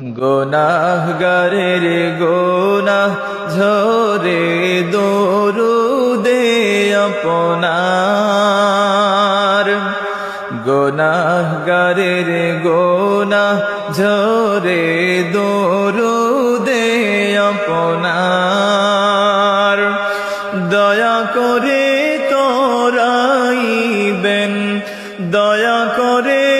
গোনাহগারের গোনা ঝরে দরুদে আপনার। গোনাহগারের গোনাহ ঝরে দরুদে আপনার। দয়া করে তোরাইবেন, দয়া করে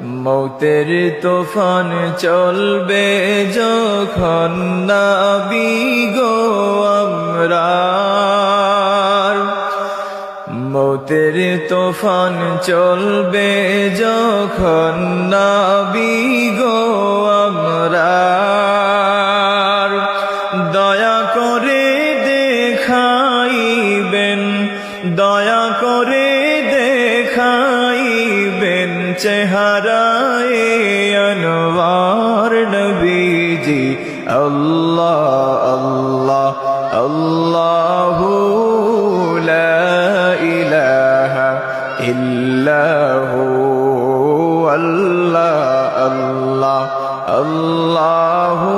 মৌতের তুফান চলবে যখন নাবি গো আমরা মৌতের তুফান চলবে যখন নাবি গো আমরা দয়া করে দেখাইবেন, দয়া করে চেহারায় আনোয়ার নবীজি আল্লাহ আল্লাহ আল্লাহু লা ইলাহা ইল্লাহু আল্লাহ আল্লাহ আল্লাহু